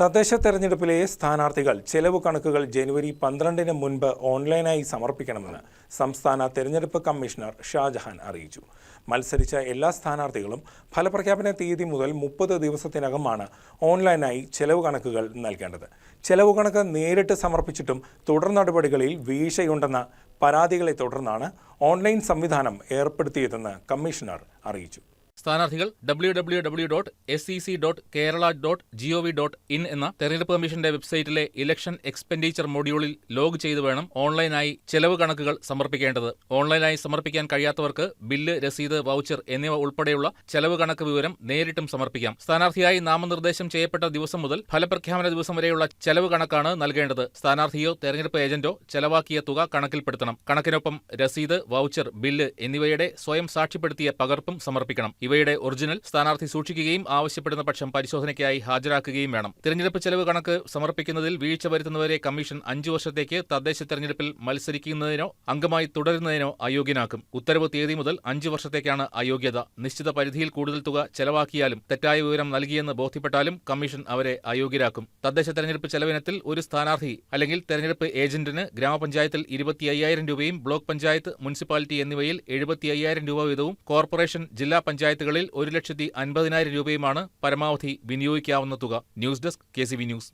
തദ്ദേശ തെരഞ്ഞെടുപ്പിലെ സ്ഥാനാർത്ഥികൾ ചെലവ് കണക്കുകൾ ജനുവരി പന്ത്രണ്ടിന് മുൻപ് ഓൺലൈനായി സമർപ്പിക്കണമെന്ന് സംസ്ഥാന തെരഞ്ഞെടുപ്പ് കമ്മീഷണർ ഷാജഹാൻ അറിയിച്ചു. മത്സരിച്ച എല്ലാ സ്ഥാനാർത്ഥികളും ഫലപ്രഖ്യാപന തീയതി മുതൽ മുപ്പത് ദിവസത്തിനകമാണ് ഓൺലൈനായി ചെലവ് കണക്കുകൾ നൽകേണ്ടത്. ചെലവ് കണക്ക് നേരിട്ട് സമർപ്പിച്ചിട്ടും തുടർ നടപടികളിൽ വീഴ്ചയുണ്ടെന്ന പരാതികളെ തുടർന്നാണ് ഓൺലൈൻ സംവിധാനം ഏർപ്പെടുത്തിയതെന്ന് കമ്മീഷണർ അറിയിച്ചു. സ്ഥാനാർത്ഥികൾ W W W dot S C C dot Kerala dot G O V dot in എന്ന തെരഞ്ഞെടുപ്പ് കമ്മീഷന്റെ വെബ്സൈറ്റിലെ ഇലക്ഷൻ എക്സ്പെൻഡിച്ചർ മൊഡ്യൂളിൽ ലോഗ് ചെയ്ത് വേണം ഓൺലൈനായി ചെലവ് കണക്കുകൾ സമർപ്പിക്കേണ്ടത്. ഓൺലൈനായി സമർപ്പിക്കാൻ കഴിയാത്തവർക്ക് ബില്ല് രസീത് വൗച്ചർ എന്നിവ ഉൾപ്പെടെയുള്ള ചെലവ് കണക്ക് വിവരം നേരിട്ടും സമർപ്പിക്കാം. സ്ഥാനാർത്ഥിയായി നാമനിർദ്ദേശം ചെയ്യപ്പെട്ട ദിവസം മുതൽ ഫലപ്രഖ്യാപന ദിവസം വരെയുള്ള ചെലവ് കണക്കാണ് നൽകേണ്ടത്. സ്ഥാനാർത്ഥിയോ തെരഞ്ഞെടുപ്പ് ഏജന്റോ ചെലവാക്കിയ തുക കണക്കിൽപ്പെടുത്തണം. കണക്കിനൊപ്പം രസീത് വൗച്ചർ ബില്ല് എന്നിവയുടെ സ്വയം സാക്ഷ്യപ്പെടുത്തിയ പകർപ്പും സമർപ്പിക്കണം. ഇവയുടെ ഒറിജിനൽ സ്ഥാനാർത്ഥി സൂക്ഷിക്കുകയും ആവശ്യപ്പെടുന്ന പക്ഷം പരിശോധനയ്ക്കായി ഹാജരാക്കുകയും വേണം. തിരഞ്ഞെടുപ്പ് ചെലവ് കണക്ക് സമർപ്പിക്കുന്നതിൽ വീഴ്ച വരുത്തുന്നവരെ കമ്മീഷൻ അഞ്ചു വർഷത്തേക്ക് തദ്ദേശ തെരഞ്ഞെടുപ്പിൽ മത്സരിക്കുന്നതിനോ അംഗമായി തുടരുന്നതിനോ അയോഗ്യനാക്കും. ഉത്തരവ് തീയതി മുതൽ അഞ്ചു വർഷത്തേക്കാണ് അയോഗ്യത. നിശ്ചിത പരിധിയിൽ കൂടുതൽ തുക ചെലവാക്കിയാലും തെറ്റായ വിവരം നൽകിയെന്ന് ബോധ്യപ്പെട്ടാലും കമ്മീഷൻ അവരെ അയോഗ്യരാക്കും. തദ്ദേശ തെരഞ്ഞെടുപ്പ് ചെലവിനത്തിൽ ഒരു സ്ഥാനാർത്ഥി അല്ലെങ്കിൽ തെരഞ്ഞെടുപ്പ് ഏജന്റിന് ഗ്രാമപഞ്ചായത്തിൽ ഇരുപത്തി അയ്യായിരം രൂപയും ബ്ലോക്ക് പഞ്ചായത്ത് മുനിസിപ്പാലിറ്റി എന്നിവയിൽ എഴുപത്തി അയ്യായിരം രൂപ വീതവും കോർപ്പറേഷൻ ജില്ലാ പഞ്ചായത്തുകളിൽ ഒരു ലക്ഷത്തി അൻപതിനായിരം രൂപയുമാണ് പരമാവധി വിനിയോഗിക്കാവുന്ന തുക. News desk K news.